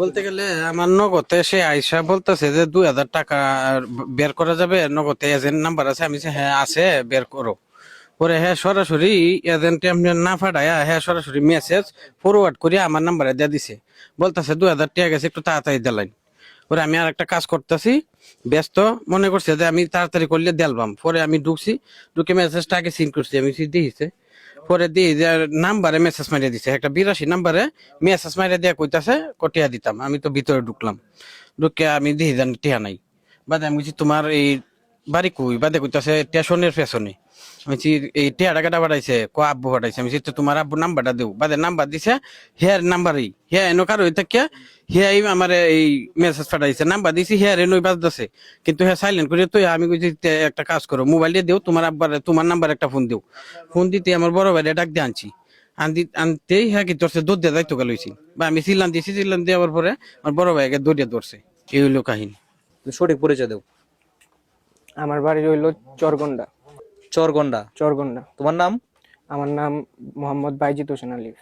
বলতে গেলে আমার নগদে সে আইসা বলতেছে যে দুই হাজার টাকা বের করা যাবে। নগদে এজেন্ট নাম্বার আছে, আমি হ্যাঁ আছে, বের করো। পরে হ্যাঁ সরাসরি এজেন্ট এমনি না ফাটায়া হ্যাঁ সরাসরি মেসেজ ফরওয়ার্ড করে আমার নাম্বারে দিয়ে দিছে। বলতেছে, দুই হাজার টাকা গেছে, একটু তাড়াতাড়ি দিলাইন। পরে আমি আর একটা কাজ করতেছি, ব্যস্ত, মনে করছে যে আমি তাড়াতাড়ি করলে দেলবাম। পরে আমি ঢুকছি, ঢুকে মেসেজটা আগে সিন করছি, আমি দিয়েছে পরে দিই যে নাম্বারে মেসেজ মারিয়ে দিছে। একটা বিরাশি নাম্বারে মেসেজ মারিয়ে দিয়ে কইতাছে, কটিয়া দিতাম, আমি তো ভিতরে ঢুকলাম। ঢুকে আমি দিই জানি টিয়া নাই। বাদে আমি তোমার এই বাড়ি কই? বাদে কইতাছে, স্টেশনের পেছনে। আমি এই টিয়া টাকাটা পাঠাইছে? ক আব্বু পাঠাইছে। আমি তো তোমার আব্বু নাম্বারটা দেও। বাদে নাম্বার দিছে, হেয়ার নাম্বারই। হ্যাঁ এনো কারও থাকে হ্যাঁ আমার এই মেসেজ পাঠাইছে। নাম্বার দিছি হ্যাঁ এনোই বাজতেছে। কিন্তু হ্যাঁ সাইলেন্ট করে তো আমি কইছি একটা কাজ করো মোবাইল দিয়ে দেও, তোমার আব্বার, তোমার নাম্বার একটা ফোন দেও। ফোন দিতে আমার বড় ভাইরে ডাক দিয়ে আনছি। আনদি, আনতেই হ্যাঁ কি ধরছে, দৌড় দিয়ে যাইতো গেলছি বা আমি সিলান দিয়েছি সিলান দেওয়ার পরে আমার বড় ভাইকে দৌড়িয়ে ধরছে। এই হইল কাহিনী। সঠিক পরিচয় দেও। আমার বাড়ি রইল চরগন্ডা। চরগন্ডা? চরগন্ডা। তোমার নাম? আমার নাম মোহাম্মদ বাইজিত হোসেন আলিফ।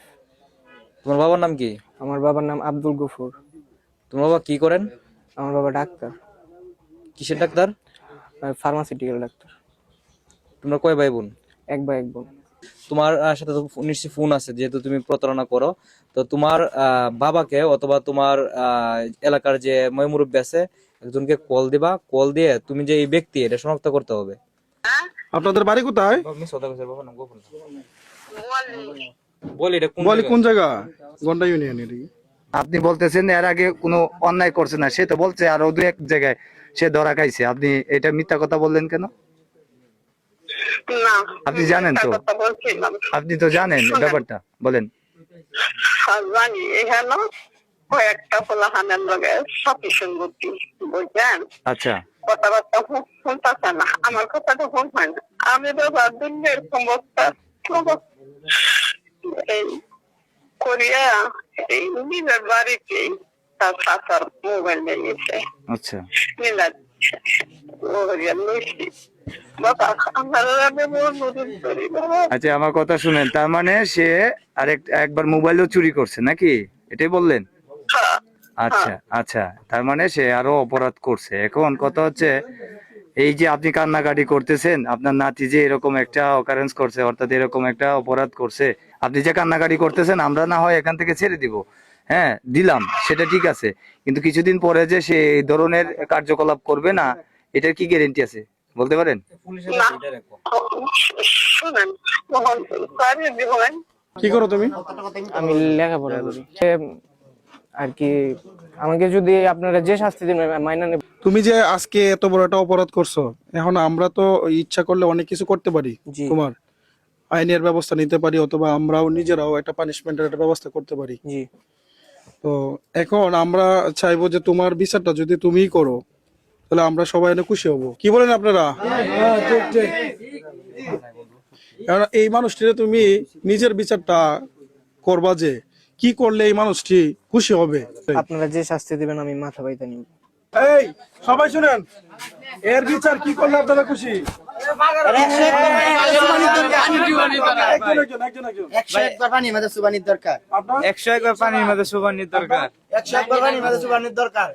তোমার বাবার নাম কি? আমার বাবার নাম আব্দুল গফুর। তোমার বাবা কি করেন? আমার বাবা ডাক্তার। কিসের ডাক্তার? Pharmaceutical doctor. তোমরা কয় ভাই বোন? এক ভাই এক বোন। তোমার সাথে তো নিশ্চয়ই ফোন আছে যেহেতু তুমি প্রতারণা করো। তো তোমার বাবাকে অথবা তোমার এলাকার যে ময়মুরব্বী আছে একজনকে কল দিবা কল দিয়ে তুমি যে এই ব্যক্তি এটা শনাক্ত করতে হবে। আপনাদের বাড়ি কোথায়? বলি কোন জায়গা? গন্ডা ইউনিয়ন আপনি বলতেছেন এর আগে কোনো অন্যায় করছে না সে তো বলছে আরও দু এক জায়গায় সে ধরা খাইছে। আপনি এটা মিথ্যা কথা বললেন কেন? না। আপনি জানেন তো? আপনি তো জানেন ব্যাপারটা বলেন। এখানে কয়েকটা পোলাহানের লগে বুদ্ধি বুঝলেন আচ্ছা। কথাবার্তা শুনতেছে না। আমার কথাটা শুন হয় না আমি ক্ষমতা এই করিয়া এই নিজের বাড়িতেই তার চাচার মোবাইল নিয়েছে আচ্ছা। বাবা আচ্ছা আমার কথা শুনেন। তার মানে সে আরেক একবার মোবাইলও চুরি করছে নাকি? এটাই বললেন? আচ্ছা আচ্ছা। তার মানে সে আরও অপরাধ করছে। এখন কথা হচ্ছে এই যে আপনি কান্নাকাটি করতেছেন আপনার নাতি যে এরকম একটা অকারেন্স করছে অর্থাৎ এরকম একটা অপরাধ করছে আপনি যে কান্নাকাটি করতেছেন আমরা না হয় এখান থেকে ছেড়ে দিব। হ্যাঁ দিলাম সেটা ঠিক আছে। কিন্তু কিছুদিন পরে যে সে এই ধরনের কার্যকলাপ করবে না এটার কি গ্যারেন্টি আছে? বলতে পারেন? কি করো তুমি? আমি লেখাপড়া করি। সে, আর কি আমাকে যদি আপনারা যে শাস্তি দিন মাইনা নেব। তুমি যে আজকে এত বড় একটা অপরাধ করছ এখন আমরা তো ইচ্ছা করলে অনেক কিছু করতে পারি তোমার। আইনের ব্যবস্থা নিতে পারি অথবা আমরাও নিজেরাও একটা পানিশমেন্টের একটা ব্যবস্থা করতে পারি। জি। তো এখন আমরা চাইব যে তোমার বিচারটা যদি তুমিই করো তাহলে আমরা সবাই অনেক খুশি হব। কি বলেন আপনারা? কারণ এই মানুষটিরে তুমি নিজের বিচারটা করবা যে কি করলে এই মানুষটি খুশি হবে? আপনারা যে শাস্তি দিবেন আমি মাথা বাইতে নিব। এই সবাই শুনেন। এর বিচার কি করলে আপনারা খুশি? একশো একবার পানির মাঝে সুবানির দরকার। একশো একবার পানির মধ্যে সুবানির দরকার। একশো একবার পানির মাঝে সুবানির দরকার।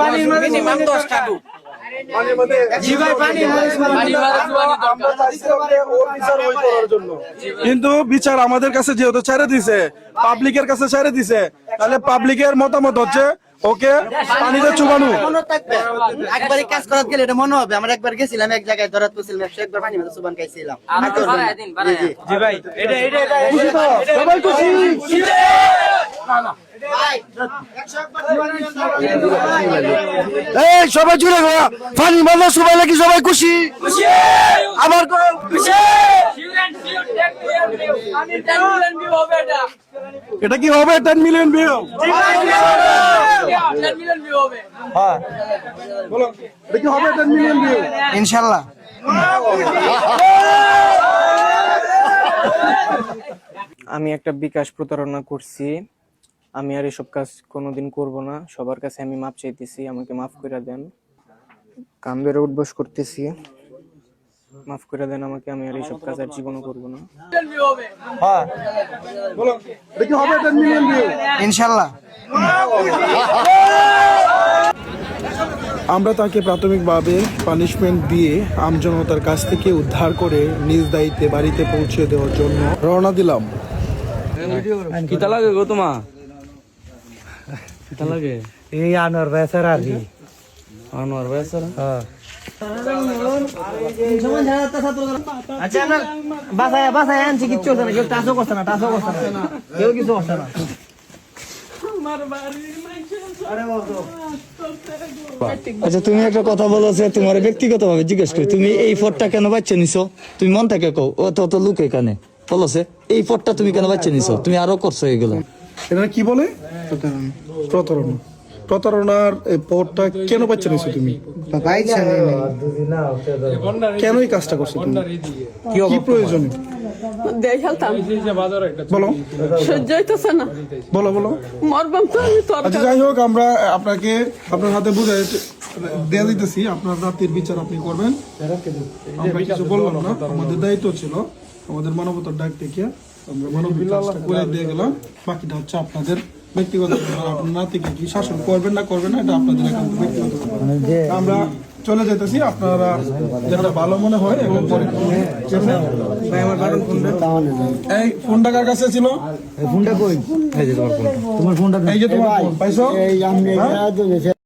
পানির মাঝে কিন্তু বিচার আমাদের কাছে যেহেতু ছেড়ে দিছে পাবলিকের কাছে ছেড়ে দিছে তাহলে পাবলিকের মতামত হচ্ছে ওকে পানিতে চুবানো মনে থাকবে একবার এই কাজ করার গেলে এটা মনে হবে আমরা একবার গেছিলাম এক জায়গায় ধরাত করছিলাম একশো একবার পানির মাঝে সুবান খাইছিলাম জি, ভাই এটা এটা এটা খুশি সবাই খুশি এই সবাই জুড়ে পানি মাঝে সবাই নাকি সবাই খুশি? আমার এটা কি হবে? টেন মিলিয়ন ভিউ বলো। এটা কি হবে? টেন মিলিয়ন ভিউ ইনশাল্লাহ। আমি একটা বিকাশ প্রতারণা করছি। আমি আর এসব কাজ কোনোদিন করব না। সবার কাছে আমি মাপ চাইতেছি আমাকে মাফ করে দেন। কাম বেরো উঠবস করতেছি। মাফ করে দেন আমাকে আমি আর এইসব কাজ আর জীবনও করব না। কি ভিউ ইনশাল্লাহ। আমরা তাকে প্রাথমিকভাবে পানিশমেন্ট দিয়ে আমজনতার কাছ থেকে উদ্ধার করে নিজ দায়িত্বে বাড়িতে পৌঁছে দেওয়ার জন্য রওনা দিলাম। কিতা লাগে গো তোমা কিতা লাগে? এই আনোয়ার বেচার আর কি আনোয়ার ভাই স্যার আচ্ছা আপনার বাসায় বাসায় আনছি কিচ্ছু হচ্ছে না কেউ টাচও করছে না টাচও করছে না কেউ কিছু করছে না। আচ্ছা তুমি একটা কথা বলো যে তোমার ব্যক্তিগত ভাবে জিজ্ঞেস করি তুমি এই ফোরটা কেন বাচ্চা নিছো? তুমি মন থেকে কও ও তো তো লোক এখানে। বলছে এই ফোরটা তুমি কেন বাচ্চা নিছো? তুমি আরও করছ এগুলো। এটা কি বলে? প্রতারণা। প্রতারণার পথটা কেন পাচ্ছ নিছো তুমি? কেন এই কাজটা করছ তুমি? কি প্রয়োজন? দেখালতাম বলো। সহ্য হইতেছে না। বলো বলো। মরবাম তো আমি তোর আচ্ছা যাই হোক আমরা আপনাকে আপনার হাতে বুঝে দেয়া দিতেছি আপনার রাতের বিচার আপনি করবেন। আমরা কিছু বললাম না আমাদের দায়িত্ব ছিল আমাদের মানবতার ডাক থেকে আমরা মানবিক কাজটা করে দিয়ে গেলাম। বাকিটা হচ্ছে আপনাদের ব্যক্তিগত আপনার নাতিকে কি শাসন করবেন না করবেন না এটা আপনাদের একান্ত ব্যক্তিগত আমরা চলে যেতেছি আপনারা যেটা ভালো মনে হয় এবং পরে এই ফোনটা কার কাছে ছিল? ফোনটা কই এই যে তোমার ফোনটা। তোমার ফোনটা এই যে তোমার ফোন পাইছো? হ্যাঁ?